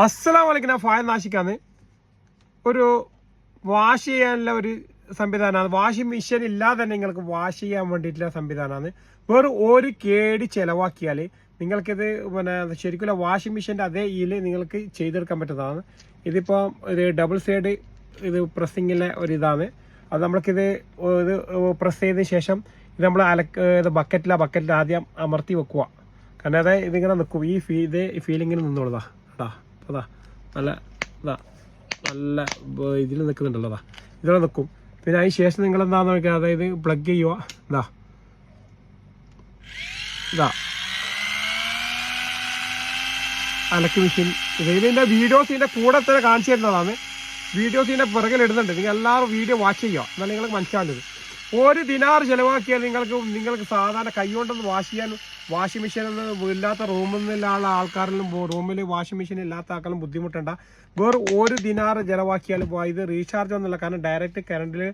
അസ്സലാം ഞാൻ ഫായ നാശിക്കാന്ന്. ഒരു വാഷ് ചെയ്യാനുള്ള ഒരു സംവിധാനമാണ്. വാഷിംഗ് മെഷീൻ ഇല്ലാതെ തന്നെ നിങ്ങൾക്ക് വാഷ് ചെയ്യാൻ വേണ്ടിയിട്ടുള്ള സംവിധാനമാണ്. വേറെ ഒരു കേടി ചിലവാക്കിയാൽ നിങ്ങൾക്കിത് പിന്നെ ശരിക്കുള്ള വാഷിംഗ് മെഷീന്റെ അതേ ഇതിൽ നിങ്ങൾക്ക് ചെയ്തെടുക്കാൻ പറ്റുന്നതാണ്. ഇതിപ്പോൾ ഒരു ഡബിൾ സൈഡ് ഇത് പ്രസ്സിങ്ങിലെ ഒരു ഇതാണ്. അത് നമ്മൾക്കിത് ഇത് പ്രസ് ചെയ്തതിന് ശേഷം ഇത് നമ്മൾ അലക്ക് ഇത് ബക്കറ്റില ബക്കറ്റിൽ ആദ്യം അമർത്തി വെക്കുക കാരണം അതായത് ഇതിങ്ങനെ നിൽക്കും. ഈ ഫീ ഇത് ഫീലിങ്ങിന് നിന്നോളതാ. കേട്ടാ അതാ നല്ല ഇതാ നല്ല ഇതിൽ നിൽക്കുന്നുണ്ടല്ലോ അതാ. ഇതിലെ നിൽക്കും. പിന്നെ അതിന് ശേഷം നിങ്ങൾ എന്താന്ന് നോക്കിയാൽ അതായത് പ്ലഗ് ചെയ്യുക. ഇതാ. ഇതാ. അലക്ക് മെഷീൻ ഇത് ഇതിന്റെ വീഡിയോസ് ഇതിന്റെ കൂടെ തന്നെ കാണിച്ചു തരുന്നതാണ്. വീഡിയോസ് ഇതിന്റെ പുറകിൽ ഇടുന്നുണ്ട്. നിങ്ങൾ എല്ലാവരും വീഡിയോ വാച്ച് ചെയ്യുക. എന്നാൽ നിങ്ങൾക്ക് മനസ്സിലാവുന്നത്. ഒരു ദിനാർ ചിലവാക്കിയാൽ നിങ്ങൾക്ക് നിങ്ങൾക്ക് സാധാരണ കൈകൊണ്ടൊന്ന് വാഷ് ചെയ്യാൻ വാഷിംഗ് മെഷീൻ ഇല്ലാത്ത റൂമിൽ നിന്നുള്ള ആൾക്കാരിലും റൂമിൽ വാഷിംഗ് മെഷീൻ ഇല്ലാത്ത ആൾക്കാരും ബുദ്ധിമുട്ടണ്ട. വേറെ ഒരു ദിനാർ ചിലവാക്കിയാലും പോ- ഇത് റീചാർജ് ഒന്നുമില്ല. കാരണം ഡയറക്റ്റ് കറണ്ടിൽ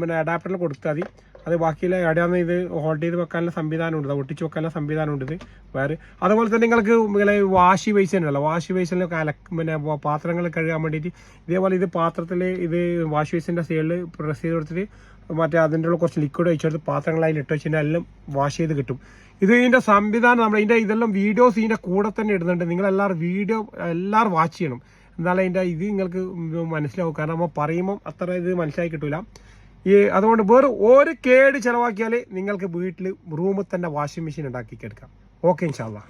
പിന്നെ അഡാപ്റ്ററിൽ കൊടുത്താൽ മതി. അത് ബാക്കിയുള്ള എവിടെയാണ് ഇത് ഹോൾഡ് ചെയ്ത് വെക്കാനുള്ള സംവിധാനമുണ്ട് ഒട്ടിച്ച് വെക്കാനുള്ള സംവിധാനമുണ്ട് ഇത്. വേറെ അതുപോലെ തന്നെ നിങ്ങൾക്ക് ഇങ്ങനെ വാഷി ബേസിൻ ഉണ്ടല്ലോ. വാഷി ബേസിലൊക്കെ കല പിന്നെ പാത്രങ്ങൾ കഴുകാൻ വേണ്ടിയിട്ട് ഇതേപോലെ ഇത് പാത്രത്തിൽ ഇത് വാഷി ബേസിന്റെ സൈഡിൽ പ്രസ് ചെയ്ത് കൊടുത്തിട്ട് മറ്റേ അതിന്റെ ഉള്ള കുറച്ച് ലിക്വിഡ് ഒഴിച്ചെടുത്ത് പാത്രങ്ങളതിൽ ഇട്ട് വെച്ചാൽ എല്ലാം വാഷ് ചെയ്ത് കിട്ടും. ഇത് ഇതിന്റെ സംവിധാനം നമ്മൾ ഇതിന്റെ ഇതെല്ലാം വീഡിയോസ് ഇതിന്റെ കൂടെ തന്നെ ഇടുന്നുണ്ട്. നിങ്ങളെല്ലാവരും വീഡിയോ എല്ലാവരും വാച്ച് ചെയ്യണം. എന്നാലും അതിന്റെ ഇത് നിങ്ങൾക്ക് മനസ്സിലാവും. കാരണം നമ്മൾ പറയുമ്പോൾ അത്ര ഇത് മനസ്സിലാക്കി കിട്ടൂല. ഈ അതുകൊണ്ട് വേറെ ഒരു കേട് ചിലവാക്കിയാൽ നിങ്ങൾക്ക് വീട്ടിൽ റൂമിൽ തന്നെ വാഷിംഗ് മെഷീൻ ഉണ്ടാക്കി എടുക്കാം. ഓക്കെ ഇൻഷാല്ലാ